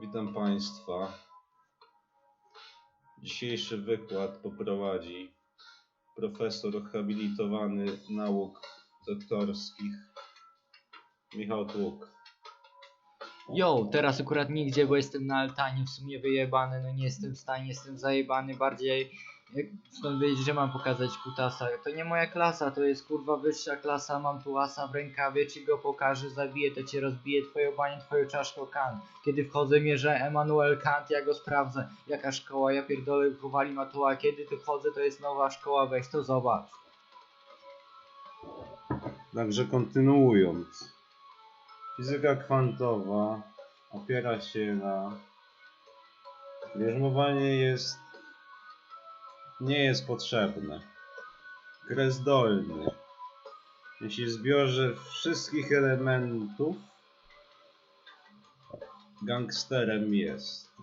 Witam Państwa. Dzisiejszy wykład poprowadzi profesor habilitowany nauk doktorskich Michał Tłuk. Yo, teraz akurat nigdzie, bo jestem na altanie, w sumie wyjebany, no nie jestem w stanie, jestem zajebany, bardziej jak stąd wiedzieć, że mam pokazać kutasa. To nie moja klasa, to jest kurwa wyższa klasa, mam tu asa w rękawie, ci go pokażę, zabiję, to cię rozbiję, twoje banie, twoją czaszką kan. Kiedy wchodzę, mierzę Emanuel Kant, ja go sprawdzę, jaka szkoła, ja pierdolę, chowali matuła, kiedy tu wchodzę, to jest nowa szkoła, weź to zobacz. Także kontynuując. Fizyka kwantowa opiera się na... Bierzmowanie jest... nie jest potrzebne. Kres dolny. Jeśli zbiorze wszystkich elementów gangsterem jest.